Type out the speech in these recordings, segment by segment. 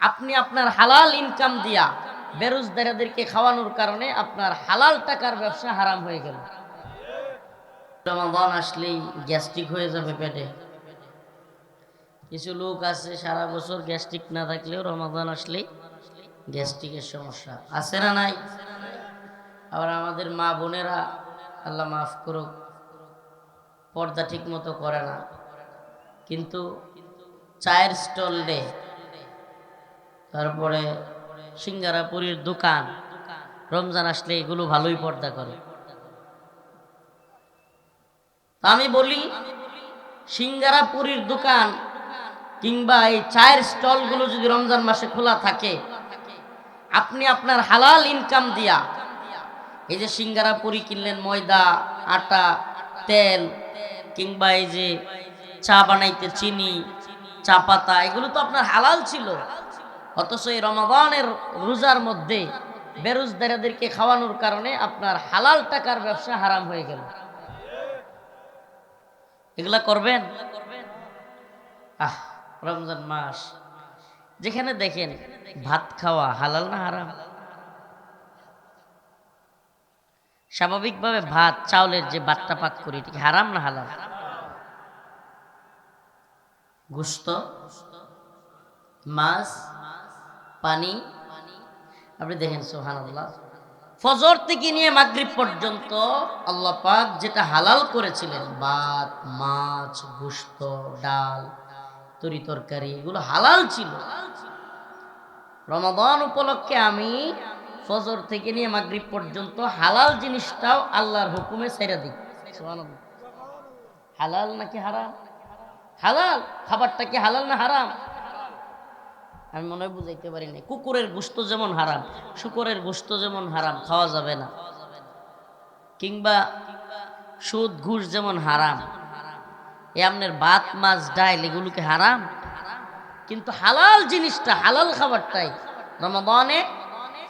আপনি আপনার হালাল ইনকাম দিয়া বেরোজদারদেরকে খাওয়ানোর কারণে আপনার হালাল টাকার ব্যবসা হারাম হয়ে গেল। রমাদান আসলেই গ্যাস্ট্রিক হয়ে যাবে পেটে। কিছু লোক আছে, সারা বছর গ্যাস্ট্রিক না থাকলেও রমাদান আসলেই গ্যাস্ট্রিকের সমস্যা। আছে না নাই? আবার আমাদের মা বোনেরা, আল্লাহ মাফ করুক, পর্দা ঠিক মতো করে না। কিন্তু চায়ের স্টল দে তারপরে সিঙ্গারাপুরীর দোকান। রমজান আসলে এগুলো ভালোই পর্দা করে। আমি বলি, সিঙ্গারাপুরীর দোকান কিংবা এই চায়ের স্টলগুলো যদি রমজান মাসে খোলা থাকে, আপনি আপনার হালাল ইনকাম দিয়া এই যে সিঙ্গারা পুরি কিনলেন ময়দা, আটা, তেল কিংবা এই যে চা বানাইতে চিনি, চা পাতা, এগুলো তো আপনার হালাল ছিল। অথচ এই রমাদানের রোজার মধ্যে বেরোজদারাদেরকে খাওয়ানোর কারণে আপনার হালাল টাকার ব্যবসা হারাম হয়ে গেল। এগুলা করবেন? আহ, রমজান মাস। যেখানে দেখেন ভাত খাওয়া হালাল না হারাম? স্বাভাবিকভাবে ভাত, চাউলের যে বাট্টা পাক করি, এটি হারাম না হালাল? গুস্ত, মাছ পানি। আপনি দেখেন সোহান আল্লাহ ফজর থেকে নিয়ে মাগরিব পর্যন্ত আল্লাহ পাক যেটা হালাল করেছিলেন, ভাত, মাছ গুস্ত ডাল, তরি তরকারি, এগুলো হালাল ছিল। রমাদান উপলক্ষে আমি ফজর থেকে নিয়ে মাগরিব পর্যন্ত হালাল জিনিসটাও আল্লাহর হুকুমে ছেড়ে দিই। হালাল নাকি হারাম? হালাল। খাবারটা কি হালাল না হারাম? আমি মনে হয় বুঝাইতে পারি না কুকুরের গোস্ত যেমন হারাম, শুকরের গোস্ত যেমন হারাম, খাওয়া যাবে না। কিংবা সুদ ঘুষ যেমন হারাম, এ আপনার ভাত, মাছ, ডাইল এগুলোকে হারাম। কিন্তু হালাল জিনিসটা, হালাল খাবারটাই রমাদানে,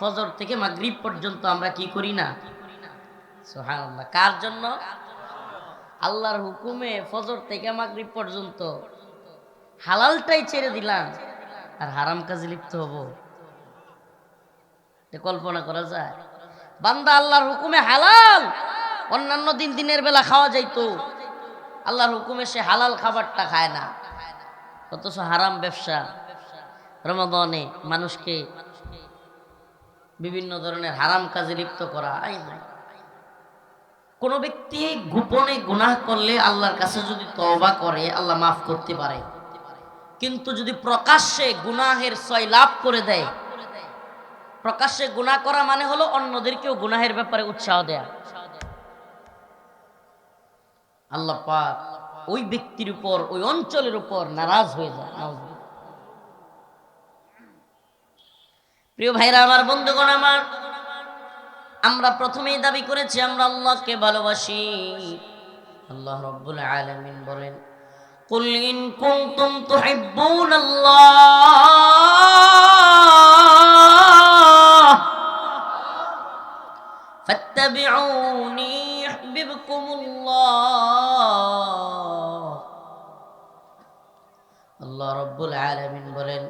ফজর থেকে মাগরিব পর্যন্ত আমরা কি করি না? কার জন্য? আল্লাহর হুকুমে ফজর থেকে মাগরিব পর্যন্ত হালালটাই ছেড়ে দিলাম। আর হারাম কাজে লিপ্ত হব। কল্পনা করা যায়। বান্দা আল্লাহর হুকুমে হালাল, অন্যান্য দিন দিনের বেলা খাওয়া যাইতো। আল্লাহর হুকুমে সে হালাল খাবারটা খায় না। অথচ হারাম ব্যবসা। রমাদনে মানুষকে বিভিন্ন ধরনের হারাম কাজে লিপ্ত করা কোনো ব্যক্তি গোপনে গুনাহ করলে আল্লাহর কাছে যদি তওবা করে, আল্লাহ মাফ করতে পারে। কিন্তু যদি প্রকাশ্যে গুনাহের সয় লাভ করে দেয়, প্রকাশ্যে গুনাহ করা মানে হলো অন্যদেরকেও গুনাহের ব্যাপারে উৎসাহ দেয়া। আল্লাহ পাক ওই ব্যক্তির উপর, ওই অঞ্চলের উপর নারাজ হয়ে যায়। প্রিয় ভাইরা, আমার বন্ধুগণ, আমার আমরা প্রথমেই দাবি করেছি, আমরা আল্লাহকে ভালোবাসি। আল্লাহ রব্বুল আলামিন বলেন قل إن كنتم تحبون الله فاتبعوني يحببكم الله আল্লাহ রব্বুল আলামিন বলেন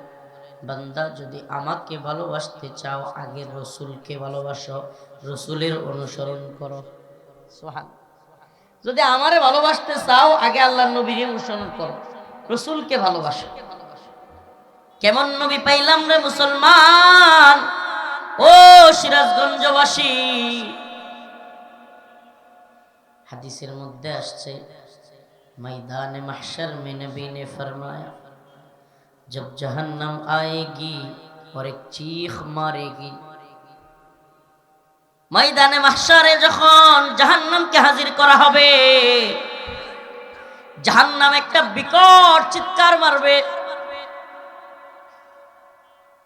বান্দা যদি আমাকে ভালোবাসতে চাও আগে রসুলকে ভালোবাসো রসুলের অনুসরণ করো সোহান যদি আমারে ভালোবাসতে চাও আগে আল্লাহ নবীর অনুসরণ করো রসুলকে ভালোবাসো কেমন নবী পাইলাম রে মুসলমান ও সিরাজগঞ্জবাসী হাদিসের মধ্যে আসছে मैदान महशर में नबी ने फरमाया जब जहन्नम आएगी और एक चीख मारेगी ময়দানে মাহশারে যখন জাহান্নামকে হাজির করা হবে জাহান্নাম একটা বিকট চিৎকার মারবে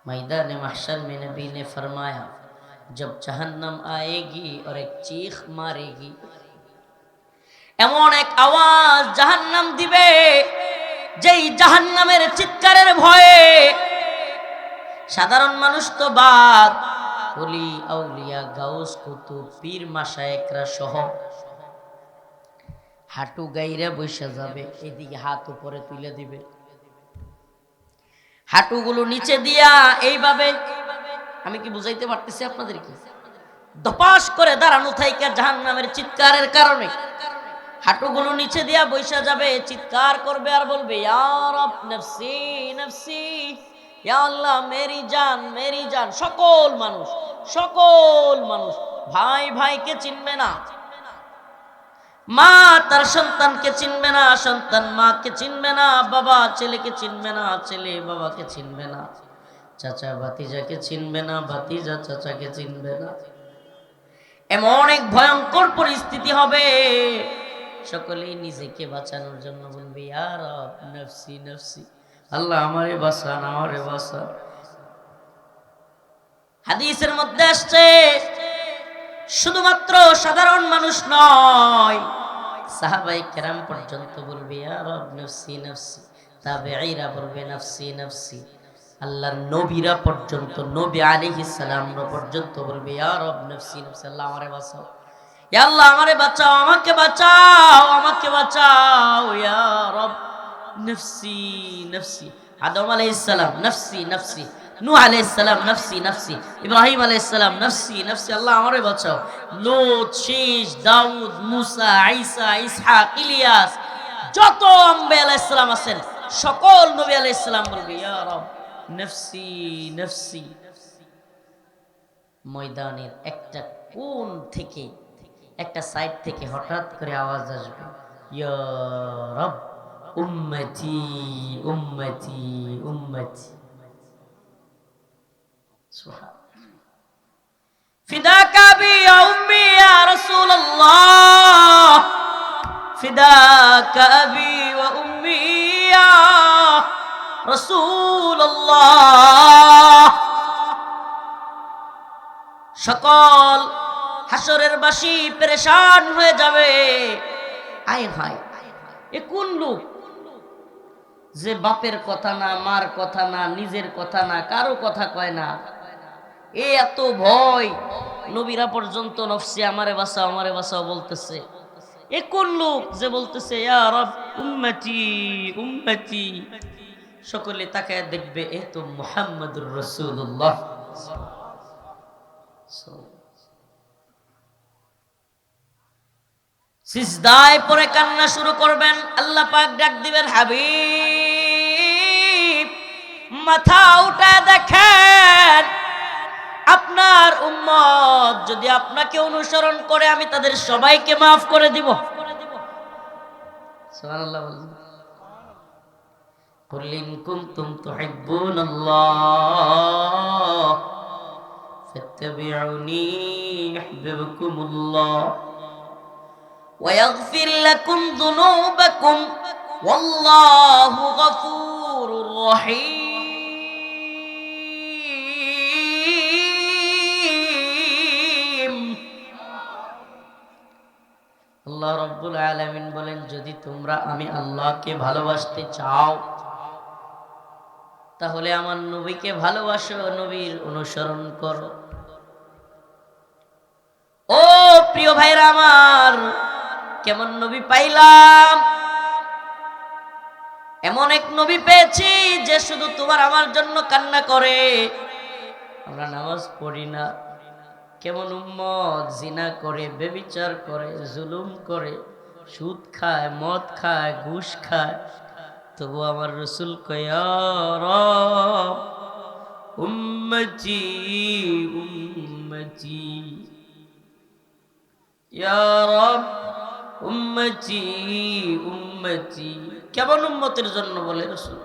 मैदान महशर में नबी ने फरमाया जब जहन्नम आएगी और एक चीख मारेगी এমন এক আওয়াজ জাহান্নাম দিবে যেই জাহান্নামের চিৎকারের ভয়ে সাধারণ মানুষ তো বাদ অলি আউলিয়া গাউস কুতুব পীর মাসায়েকরা সহ। হাঁটু গাইরা বসে যাবে, এদিকে হাত উপরে তুলে দিবে। হাঁটুগুলো নিচে দিয়া এইভাবে, আমি কি বুঝাইতে পারতেছি আপনাদেরকে দপাস করে দাঁড়ানো থাইকা জাহান নামের চিৎকারের কারণে। হাঁটুগুলো নিচে দিয়া বৈশা যাবে, চিৎকার করবে আর বলবে ইয়ার নফসি নফসি। আল্লাহ, মেরি জান মেরি জান, সকল মানুষ সকল মানুষ, ভাই ভাইকে চিনবে না। মা তার সন্তানকে চিনবে না, সন্তান মাকে চিনবে না, বাবা ছেলেকে চিনবে না, ছেলে বাবাকে চিনবে না, চাচা ভাতিজাকে চিনবে না, ভাতিজা চাচাকে চিনবে না। এমন এক ভয়ঙ্কর পরিস্থিতি হবে। সকলেই নিজেকে বাঁচানোর জন্য বলবে আর নফসি নফসি। আল্লাহ আমারে বাঁচান আমারে বাঁচান হাদিসের মধ্যে আসছে, শুধুমাত্র সাধারণ মানুষ নয়, সাহাবাই কেরাম পর্যন্ত বলবে নফসি নফসি। তাবেঈরা বলবে, নফসি নফসি। আল্লাহর নবীরা পর্যন্ত, নবী পর্যন্ত বলবে রব, নফসি নফসি, আল্লাহ আমারে বাঁচাও। আল্লাহ আমারে বাঁচাও, আমাকে বাঁচাও আমাকে বাঁচাও। রব নফসি নফসি। আদম আলাইহিস সালাম নফসি নফসি। নূহ আলাইহিস সালাম নফসি নফসি। ইব্রাহিম আলাইহিস সালাম নফসি নফসি। আল্লাহ আমারে বাঁচাও। Lut, Shish, Dawud, Musa, Isa, Ishaq, Ilyas, যত আম্বে আলাইহিস সালাম আছেন, সকল নবী আলাইহিস সালাম বলবে নফসি নফসি। ময়দানের একটা কোণ থেকে, একটা সাইড থেকে হঠাৎ করে আওয়াজ আসবে, ইয়া রব উম্মতি উম্মতি উম্মতি সুবহান فداك أبي يا أمي يا رسول الله فداك أبي وأمي يا رسول الله সকল হাসরের বাসি পেরেশান হয়ে যাবে আয় ভাই এ কোন লোক যে বাপের কথা না, মার কথা না, নিজের কথা না, কারও কথা কয় না। এ এত ভয়। নবীরা পর্যন্ত নফসি আমারে বাসাও আমারে বাসাও বলতেছে। এ কোন লোক যে বলতেছে সকলে তাকে দেখবে, এ তো মুহাম্মদুর রাসূলুল্লাহ। সিজদায় পরে কান্না শুরু করবেন। আল্লাহ পাক ডাক দিবেন, হাবিব মাথা উঠায় দেখেন আপনার উম্মত যদি আপনাকে অনুসরণ করে আমি তাদের সবাইকে মাফ করে দিব সুবহানাল্লাহ বলুন قل إن كنتم تحبون الله فاتبعوني يحببكم الله ويغفر لكم ذنوبكم والله غفور رحيم আল্লাহ রব্বুল আলামিন বলেন, যদি তোমরা আমি আল্লাহকে ভালোবাসতে চাও, তাহলে আমার নবীকে ভালোবাসো, নবীর অনুসরণ করো। ও প্রিয় ভাইরা আমার, কেমন নবী পাইলাম? এমন এক নবী পেয়েছি যে শুধু তোমার আমার জন্য কান্না করে। আমরা নামাজ পড়ি না। কেমন উম্মত? জিনা করে, বেবিচার করে, জুলুম করে, সুদ খায়, মদ খায়, ঘুষ খায়। তবু আমার রসুল কয়ার ইয়া রব, উম্মতি উম্মতি। কেমন উম্মতের জন্য বলে রসুল?